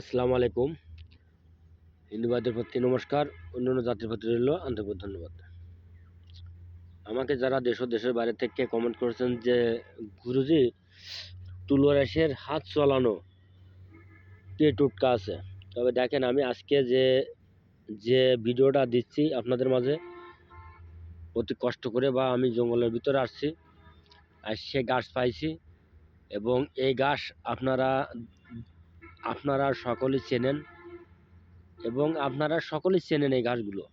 আসসালামু আলাইকুম। হিন্দুবাদের প্রতি নমস্কার, অন্যান্য জাতির প্রতি রইল আন্তরিক ধন্যবাদ। আমাকে যারা দেশ দেশের বাইরে থেকে কমেন্ট করেছেন যে, গুরুজি তুলোরাশের হাত চলানো কে টুটকা আছে? তবে দেখেন, আমি আজকে যে যে ভিডিওটা দিচ্ছি আপনাদের মাঝে, অতি কষ্ট করে বা আমি জঙ্গলের ভিতরে আসছি, আর সে গাছ পাইছি এবং এই গাছ আপনারা আপনারা সকলেই চেনেন এবং আপনারা সকলেই চেনেন এই গাছগুলো।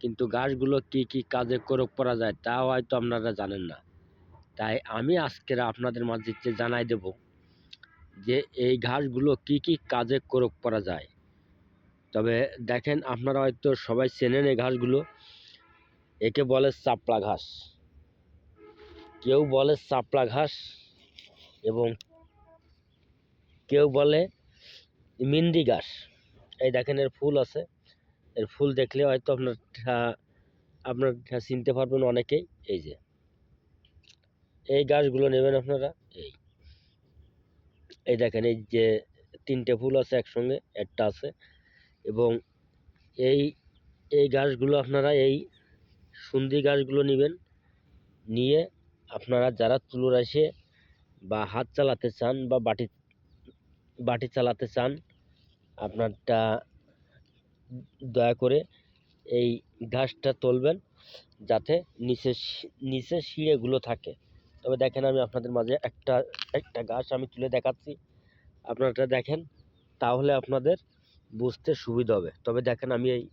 কিন্তু গাছগুলো কি কি কাজে প্রয়োগ করা যায় তাও হয়তো আপনারা জানেন না। তাই আমি আজকের আপনাদের মাঝে জানাই দেব যে এই ঘাসগুলো কি কি কাজে প্রয়োগ করা যায়। তবে দেখেন আপনারা হয়তো সবাই চেনেন এই ঘাসগুলো একে বলে চাপলা ঘাস। কেউ বলে চাপলা ঘাস এবং কেউ বলে মিন্দি ঘাস এই দেখেন এর ফুল আছে। এর ফুল দেখলে হয়তো আপনার আপনার চিনতে পারবেন অনেকেই। এই যে। এই গাছগুলো নেবেন আপনারা। এই। এই দেখেন, এই যে তিনটে ফুল আছে একসঙ্গে, একটা আছে। এবং এই এই গাছগুলো আপনারা, এই সুন্দি গাছগুলো নেবেন। নিয়ে আপনারা যারা তুলোর আসে বা হাত চালাতে চান বা বাটি বাটি চালাতে চান, আপনারটা দয়া করে এই ঘাসটা তুলবেন যাতে নিচে নিচে শিড়েগুলো থাকে। তবে দেখেন আমি আপনাদের মাঝে একটা একটা ঘাস আমি তুলে দেখাচ্ছি। আপনারা দেখেন, তাহলে আপনাদের বুঝতে সুবিধা হবে। তবে দেখেন আমি এই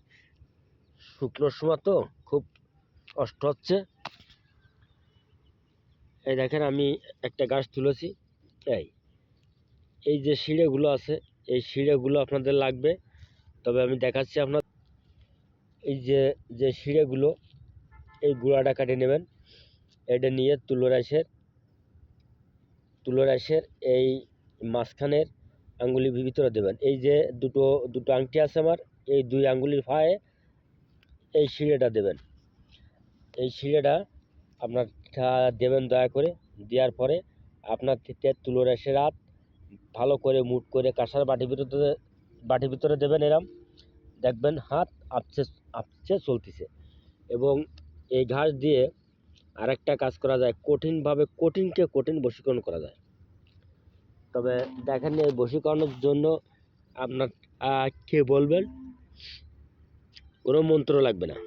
শুকনোর সময় তো খুব কষ্ট হচ্ছে। এই দেখেন আমি একটা গাছ তুলেছি, এই এই যে শিড়েগুলো আছে, এই শিড়েগুলো আপনাদের লাগবে। তবে আমি দেখাচ্ছি আপনার এই যে যে শিড়েগুলো এই গুঁড়াটা কাটে নেবেন। এটা নিয়ে তুলোরাশের তুলোরাশের এই মাঝখানের আঙ্গুলি ভিতরে দেবেন। এই যে দুটো দুটো আংটি আছে আমার, এই দুই আঙ্গুলির ফায়ে এই শিড়েটা দেবেন। এই শিড়েটা আপনারটা দেবেন দয়া করে। দেওয়ার পরে আপনার থেকে তুলোরাশের হাত ভালো করে মুট করে কাঁসার বাটির ভিতরে বাটির ভিতরে দেবেন এরম। দেখবেন হাত আপচে আপচে চলতেছে। এবং এই ঘাস দিয়ে আরেকটা কাজ করা যায়, কঠিনভাবে কঠিনকে কঠিন বশীকরণ করা যায়। তবে দেখেন এই বশীকরণের জন্য আপনার কে বলবেন? কোনো মন্ত্র লাগবে না।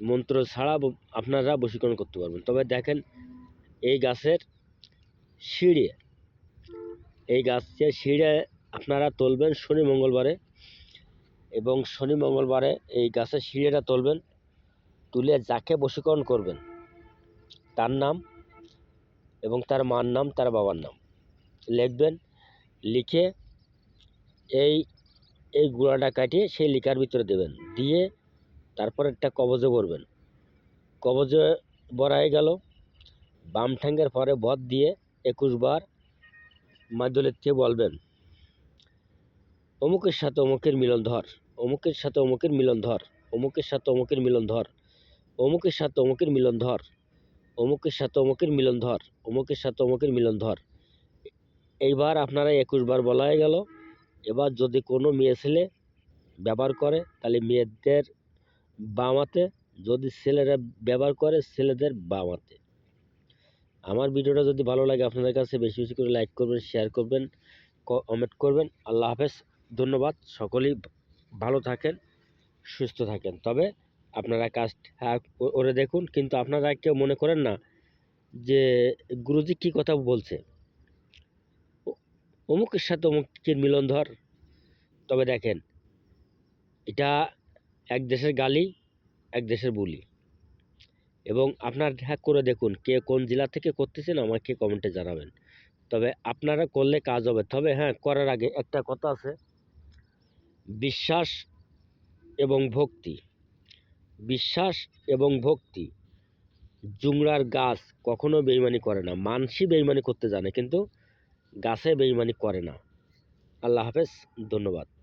মন্ত্র ছাড়া আপনারা বশীকরণ করতে পারবেন। তবে দেখেন এই গাছের সিঁড়ে এই গাছের সিঁড়ে আপনারা তুলবেন শনি মঙ্গলবারে এবং শনি মঙ্গলবারে এই গাছের সিঁড়েটা তুলবেন, তুলে যাকে বশীকরণ করবেন, তার নাম এবং তার মার নাম, তার বাবার নাম লিখবেন, লিখে এই এই গুঁড়াটা কাটিয়ে সেই লিকার ভিতরে দেবেন। দিয়ে তারপর একটা কবজে ভরবেন। কবজে ভরা গেল বাম ঠ্যাঙ্গের পরে বধ দিয়ে একুশ বার মাদুলের থেকে বলবেন। অমুকের সাথে অমুকের মিলন ধর, অমুকের সাথে অমুকের মিলন ধর, অমুকের সাথে অমুকের মিলন ধর, অমুকের সাথে অমুকের মিলন ধর, অমুকের সাথে অমুকের মিলন ধর, অমুকের সাথে অমুকের মিলন ধর। এইবার আপনারা একুশ বার বলা হয়ে গেল, এবার যদি কোনো মেয়ে ছেলে ব্যবহার করে, তাহলে মেয়েদের বামাতে, যদি ছেলেরা ব্যবহার করে, ছেলেদের বামাতে। আমার ভিডিওটা যদি ভালো লাগে, আপনাদের কাছে বেশি বেশি করে লাইক করবেন শেয়ার করবেন কমেন্ট করবেন। আল্লাহ হাফেজ। ধন্যবাদ। সকলেই ভালো থাকেন, সুস্থ থাকেন। তবে আপনারা কাজ ও- করে দেখুন, কিন্তু আপনারা কেউ মনে করেন না যে গুরুজি কী কথা বলছে? অমুকের সাথে অমুকের মিলন ধর। তবে দেখেন, এটা এক দেশের গালি, এক দেশের বুলি। এবং আপনার হ্যাক করে দেখুন কে কোন জেলা থেকে করতেছেন, আমাকে কমেন্টে জানাবেন। তবে আপনারা করলে কাজ হবে। তবে হ্যাঁ করার আগে একটা কথা আছে। বিশ্বাস এবং ভক্তি। বিশ্বাস এবং ভক্তি জুংরার গাছ কখনো বেইমানি করে না। মানসই বেইমানি করতে জানে, কিন্তু গাছে বেইমানি করে না। আল্লাহ হাফেজ, ধন্যবাদ।